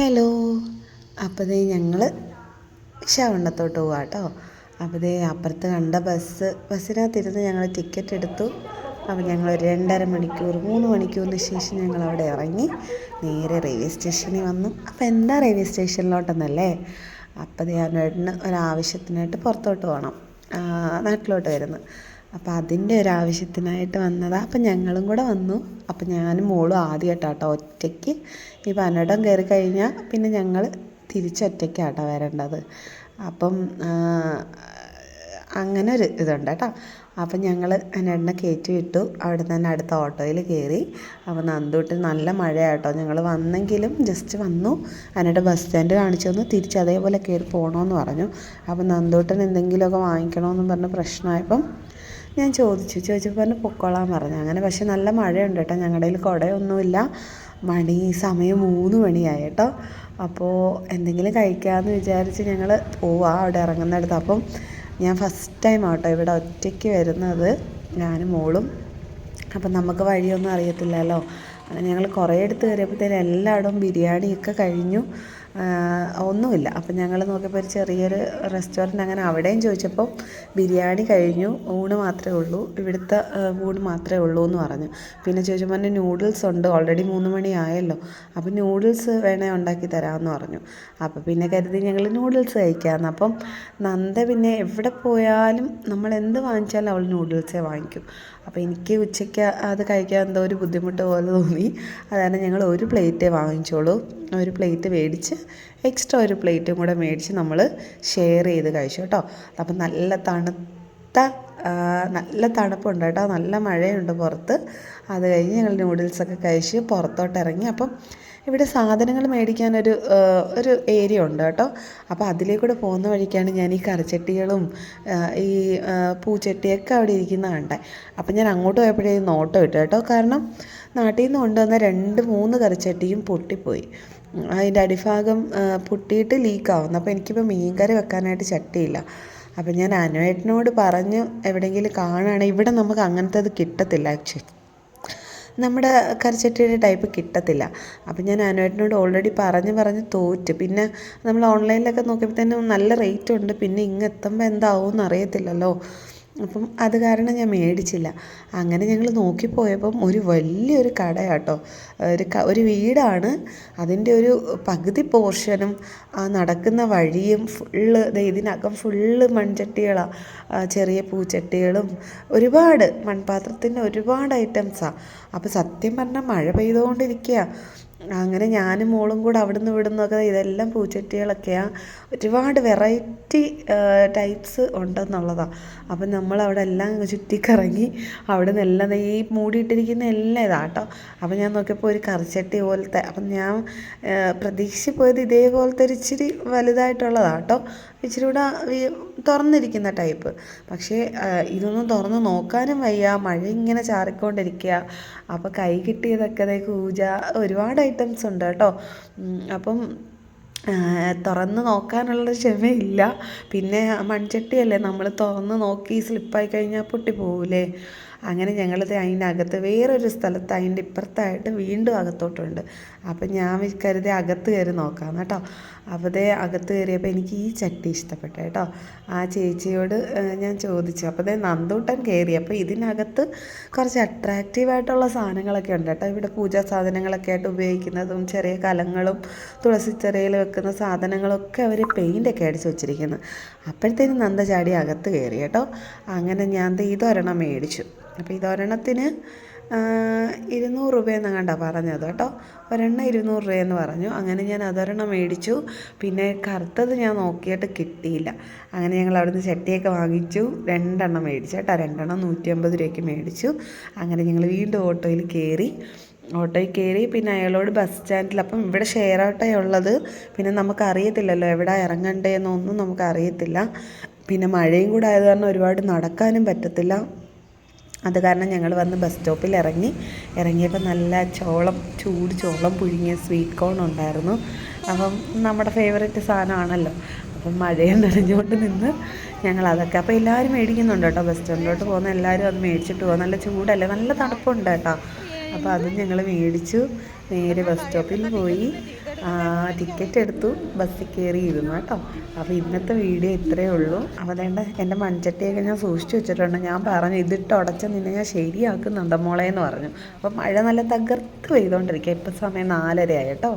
Hello. അപ്പോൾ ദേ ഞങ്ങൾ ശവണ്ണത്തോട്ട് പോവാം കേട്ടോ അപ്പോൾ ദേ അപ്പുറത്ത് കണ്ട ബസ് ബസ്സിനകത്തിരുന്ന് ഞങ്ങൾ ടിക്കറ്റ് എടുത്തു. അപ്പോൾ ഞങ്ങൾ ഒരു രണ്ടര മണിക്കൂർ മൂന്ന് മണിക്കൂറിന് ശേഷം ഞങ്ങൾ അവിടെ ഇറങ്ങി. നേരെ റെയിൽവേ സ്റ്റേഷനിൽ വന്നു. അപ്പോൾ എന്താ റെയിൽവേ സ്റ്റേഷനിലോട്ടെന്നല്ലേ? അപ്പോൾ ഞാൻ ഒരാവശ്യത്തിനായിട്ട് പുറത്തോട്ട് പോകണം നാട്ടിലോട്ട് വരുന്നു. അപ്പോൾ അതിന്റെ ഒരു ആവശ്യത്തിനായിട്ട് വന്നതാണ് അപ്പം ഞങ്ങളും കൂടെ വന്നു. അപ്പം ഞാനും മോളും ആദ്യമായിട്ടാട്ടോ ഒറ്റയ്ക്ക് ഈ പനടം കയറി കഴിഞ്ഞാൽ പിന്നെ ഞങ്ങൾ തിരിച്ചൊറ്റയ്ക്കാട്ടോ വരേണ്ടത്. അപ്പം അങ്ങനെ ഒരു ഇതുണ്ട് കേട്ടോ അപ്പം ഞങ്ങൾ അനേട്ടനെ കയറ്റി വിട്ടു. അവിടെ തന്നെ അടുത്ത ഓട്ടോയിൽ കയറി. അപ്പോൾ നന്ദൂട്ടിൽ നല്ല മഴയാട്ടോ. ഞങ്ങൾ വന്നെങ്കിലും ജസ്റ്റ് വന്നു. അനേട്ട ബസ് സ്റ്റാൻഡ് കാണിച്ചു തന്നു. തിരിച്ച് അതേപോലെ കയറി പോകണമെന്ന് പറഞ്ഞു. അപ്പം നന്ദൂട്ടൻ എന്തെങ്കിലുമൊക്കെ വാങ്ങിക്കണമെന്ന് പറഞ്ഞ് പ്രശ്നമായപ്പം ഞാൻ ചോദിച്ചു ചോദിച്ചപ്പോൾ പറഞ്ഞു പൊക്കോളാൻ പറഞ്ഞു. അങ്ങനെ പക്ഷെ നല്ല മഴയുണ്ട് കേട്ടോ ഞങ്ങളുടെ കയ്യിൽ കുടയൊന്നുമില്ല. മണി സമയം മൂന്ന് മണിയായി കേട്ടോ. അപ്പോൾ എന്തെങ്കിലും കഴിക്കാമെന്ന് വിചാരിച്ച് ഞങ്ങൾ പോവാ അവിടെ ഇറങ്ങുന്നിടത്ത്. അപ്പം ഞാൻ ഫസ്റ്റ് ടൈം ആട്ടോ ഇവിടെ ഒറ്റയ്ക്ക് വരുന്നത് ഞാനും മോളും. അപ്പം നമുക്ക് വഴിയൊന്നും അറിയത്തില്ലല്ലോ. അങ്ങനെ ഞങ്ങൾ കുറേ അടുത്ത് കയറിയപ്പോഴത്തേനും എല്ലായിടവും ബിരിയാണിയൊക്കെ കഴിഞ്ഞു. ഒന്നുമില്ല. അപ്പം ഞങ്ങൾ നോക്കിയപ്പോൾ ഒരു ചെറിയൊരു റെസ്റ്റോറന്റ് അങ്ങനെ അവിടെയും ചോദിച്ചപ്പോൾ ബിരിയാണി കഴിഞ്ഞു ഊണ് മാത്രമേ ഉള്ളൂ ഇവിടുത്തെ ഊണ് മാത്രമേ ഉള്ളൂ എന്ന് പറഞ്ഞു. പിന്നെ ചോദിച്ചപ്പോൾ പറഞ്ഞു നൂഡിൽസ് ഉണ്ട് ഓൾറെഡി മൂന്ന് ആയല്ലോ അപ്പം നൂഡിൽസ് വേണേ ഉണ്ടാക്കി തരാമെന്ന് പറഞ്ഞു. അപ്പോൾ പിന്നെ കരുതി ഞങ്ങൾ നൂഡിൽസ് കഴിക്കാമെന്ന് അപ്പം നന്ദ പിന്നെ എവിടെ പോയാലും നമ്മൾ എന്ത് വാങ്ങിച്ചാലും അവൾ നൂഡിൽസേ വാങ്ങിക്കും. അപ്പോൾ എനിക്ക് ഉച്ചയ്ക്ക് അത് കഴിക്കാൻ എന്തോ ഒരു ബുദ്ധിമുട്ട് പോലെ തോന്നി. അതാണ് ഞങ്ങൾ ഒരു പ്ലേറ്റേ വാങ്ങിച്ചോളൂ. ഒരു പ്ലേറ്റ് മേടിച്ച് എക്സ്ട്രാ ഒരു പ്ലേറ്റും കൂടെ മേടിച്ച് നമ്മൾ ഷെയർ ചെയ്ത് കഴിച്ചു കേട്ടോ. അപ്പം നല്ല തണുത്ത നല്ല തണുപ്പുണ്ട് കേട്ടോ. നല്ല മഴയുണ്ട് പുറത്ത്. അത് കഴിഞ്ഞ് ഞങ്ങൾ നൂഡിൽസൊക്കെ കഴിച്ച് പുറത്തോട്ട് ഇറങ്ങി. അപ്പം ഇവിടെ സാധനങ്ങൾ മേടിക്കാനൊരു ഒരു ഏരിയ ഉണ്ട് കേട്ടോ. അപ്പോൾ അതിലേക്കൂടെ പോകുന്ന വഴിക്കാണ് ഞാൻ ഈ കറിച്ചട്ടികളും ഈ പൂച്ചട്ടിയൊക്കെ അവിടെ ഇരിക്കുന്ന കണ്ടേ. അപ്പം ഞാൻ അങ്ങോട്ട് പോയപ്പോഴേ നോട്ടം ഇട്ടു കേട്ടോ. കാരണം നാട്ടിൽ നിന്ന് കൊണ്ടുവന്ന രണ്ട് മൂന്ന് കറിച്ചട്ടിയും പൊട്ടിപ്പോയി. അതിന്റെ അടിഭാഗം പൊട്ടിയിട്ട് ലീക്കാവുന്നു അപ്പോൾ എനിക്കിപ്പോൾ മീൻകറി വെക്കാനായിട്ട് ചട്ടിയില്ല. അപ്പം ഞാൻ അനുവേട്ടനോട് പറഞ്ഞു എവിടെയെങ്കിലും കാണുകയാണെങ്കിൽ ഇവിടെ നമുക്ക് അങ്ങനത്തെ അത് കിട്ടത്തില്ല ആക്ച്വലി നമ്മുടെ കറിച്ചട്ടിയുടെ ടൈപ്പ് കിട്ടത്തില്ല. അപ്പം ഞാൻ അനുവേട്ടനോട് ഓൾറെഡി പറഞ്ഞ് പറഞ്ഞ് തോറ്റ്. പിന്നെ നമ്മൾ ഓൺലൈനിലൊക്കെ നോക്കിയപ്പോൾ തന്നെ നല്ല റേറ്റ് ഉണ്ട്. പിന്നെ ഇങ്ങെത്തുമ്പോൾ എന്താവും അറിയത്തില്ലല്ലോ. അപ്പം അത് കാരണം ഞാൻ മേടിച്ചില്ല. അങ്ങനെ ഞങ്ങൾ നോക്കിപ്പോയപ്പം ഒരു വലിയൊരു കടയാട്ടോ. ഒരു ക ഒരു വീടാണ്. അതിന്റെ ഒരു പകുതി പോർഷനും ആ നടക്കുന്ന വഴിയും ഫുള്ള് ഇതിനകം ഫുള്ള് മൺചട്ടികളാണ് ചെറിയ പൂച്ചട്ടികളും ഒരുപാട് മൺപാത്രത്തിന്റെ ഒരുപാട് ഐറ്റംസാണ് അപ്പോൾ സത്യം പറഞ്ഞാൽ മഴ പെയ്തുകൊണ്ടിരിക്കുക അങ്ങനെ ഞാനും മോളും കൂടെ അവിടുന്ന് ഇവിടുന്നൊക്കെ ഇതെല്ലാം പൂച്ചട്ടികളൊക്കെയാണ് ഒരുപാട് വെറൈറ്റി ടൈപ്സ് ഉണ്ടെന്നുള്ളതാണ് അപ്പം നമ്മൾ അവിടെ എല്ലാം ചുറ്റിക്കറങ്ങി അവിടെ നിന്നെല്ലാം ഈ മൂടിയിട്ടിരിക്കുന്ന എല്ലാം ഇതാ കേട്ടോ അപ്പം ഞാൻ നോക്കിയപ്പോൾ ഒരു കറിച്ചട്ടി പോലത്തെ അപ്പം ഞാൻ പ്രതീക്ഷിച്ച് പോയത് ഇതേപോലത്തെ ഒരു ഇച്ചിരി വലുതായിട്ടുള്ളതാണ് കേട്ടോ ഇച്ചിരി കൂടെ തുറന്നിരിക്കുന്ന ടൈപ്പ് പക്ഷേ ഇതൊന്നും തുറന്ന് നോക്കാനും വയ്യ. മഴ ഇങ്ങനെ ചാറിക്കൊണ്ടിരിക്കുക അപ്പോൾ കൈ കിട്ടിയതൊക്കെ കൂജ ഒരുപാട് ഐറ്റംസ് ഉണ്ട് കേട്ടോ. അപ്പം തുറന്ന് നോക്കാനുള്ള ക്ഷമയില്ല. പിന്നെ മൺചട്ടിയല്ലേ നമ്മൾ തുറന്ന് നോക്കി സ്ലിപ്പായി കഴിഞ്ഞാൽ പൊട്ടിപ്പോവില്ലേ അങ്ങനെ ഞങ്ങളിത് അതിന്റെ അകത്ത് വേറൊരു സ്ഥലത്ത് അതിന്റെ ഇപ്പുറത്തായിട്ട് വീണ്ടും അകത്തോട്ടുണ്ട്. അപ്പം ഞാൻ കരുതി അകത്ത് കയറി നോക്കാം കേട്ടോ. അവിടെ അകത്ത് കയറിയപ്പോൾ എനിക്ക് ഈ ചട്ടി ഇഷ്ടപ്പെട്ടു കേട്ടോ. ആ ചേച്ചിയോട് ഞാൻ ചോദിച്ചു. അപ്പോൾ ദേ നന്ദൂട്ടൻ കയറി അപ്പോൾ ഇതിനകത്ത് കുറച്ച് അട്രാക്റ്റീവായിട്ടുള്ള സാധനങ്ങളൊക്കെ ഉണ്ട് കേട്ടോ. ഇവിടെ പൂജാ സാധനങ്ങളൊക്കെ ആയിട്ട് ഉപയോഗിക്കുന്നതും ചെറിയ കലങ്ങളും തുളസിച്ചെറിയിൽ വെക്കുന്ന സാധനങ്ങളൊക്കെ അവർ പെയിന്റൊക്കെ അടിച്ച് വെച്ചിരിക്കുന്നത് അപ്പോഴത്തേനും നന്ദ ചാടി അകത്ത് കയറി കേട്ടോ. അങ്ങനെ ഞാൻ ഇതൊരെണ്ണം മേടിച്ചു. അപ്പോൾ ഇതൊരെണ്ണത്തിന് ഇരുന്നൂറ് രൂപയെന്ന് രൂപയെന്നങ്ങാണ്ടാ പറഞ്ഞത് കേട്ടോ. ഒരെണ്ണം ഇരുന്നൂറ് രൂപയെന്ന് പറഞ്ഞു. അങ്ങനെ ഞാൻ അതൊരെണ്ണം മേടിച്ചു. പിന്നെ കറുത്തത് ഞാൻ നോക്കിയിട്ട് കിട്ടിയില്ല. അങ്ങനെ ഞങ്ങൾ അവിടുന്ന് ചട്ടിയൊക്കെ വാങ്ങിച്ചു. രണ്ടെണ്ണം മേടിച്ചു കേട്ടോ. രണ്ടെണ്ണം നൂറ്റി അമ്പത് രൂപയ്ക്ക് മേടിച്ചു. അങ്ങനെ ഞങ്ങൾ വീണ്ടും ഓട്ടോയിൽ കയറി. ഓട്ടോയിൽ കയറി പിന്നെ അയാളോട് ബസ് സ്റ്റാൻഡിൽ അപ്പം ഇവിടെ ഷെയർ ഓട്ടോ ഉള്ളത്. പിന്നെ നമുക്ക് അറിയത്തില്ലല്ലോ എവിടെ ഇറങ്ങണ്ടേന്നൊന്നും നമുക്ക് അറിയത്തില്ല പിന്നെ മഴയും കൂടെ ആയത് കാരണം ഒരുപാട് നടക്കാനും പറ്റത്തില്ല. അത് കാരണം ഞങ്ങൾ വന്ന് ബസ് സ്റ്റോപ്പിൽ ഇറങ്ങി. ഇറങ്ങിയപ്പോൾ നല്ല ചോളം ചൂട് ചോളം പുഴുങ്ങിയ സ്വീറ്റ് കോൺ ഉണ്ടായിരുന്നു. അപ്പം നമ്മുടെ ഫേവറേറ്റ് സാധനമാണല്ലോ. അപ്പം മഴയും നനഞ്ഞുകൊണ്ട് നിന്ന് ഞങ്ങൾ അതൊക്കെ അപ്പോൾ എല്ലാവരും മേടിക്കുന്നുണ്ട് കേട്ടോ. ബസ് സ്റ്റാൻഡിലോട്ട് പോകുന്ന എല്ലാവരും അത് മേടിച്ചിട്ട് പോകും. നല്ല ചൂടല്ലേ? നല്ല തണുപ്പുണ്ട് കേട്ടോ. അപ്പോൾ അതും ഞങ്ങൾ മേടിച്ചു. നേരെ ബസ് സ്റ്റോപ്പിൽ പോയി. ടിക്കറ്റ് എടുത്തു. ബസ്സിൽ കയറി ഇരുന്നു കേട്ടോ. അപ്പോൾ ഇന്നത്തെ വീഡിയോ ഇത്രയേ ഉള്ളൂ. അതേണ്ട എന്റെ മൺചട്ടിയൊക്കെ ഞാൻ സൂക്ഷിച്ചു വെച്ചിട്ടുണ്ട്. ഞാൻ പറഞ്ഞു ഇതിട്ട് ഉടച്ച നിന്നെ ഞാൻ ശരിയാക്കുന്നുണ്ട് മോളെ എന്ന് പറഞ്ഞു. അപ്പോൾ മഴ നല്ല തകർത്ത് പെയ്തുകൊണ്ടിരിക്കുക ഇപ്പം സമയം നാലരയായി കേട്ടോ.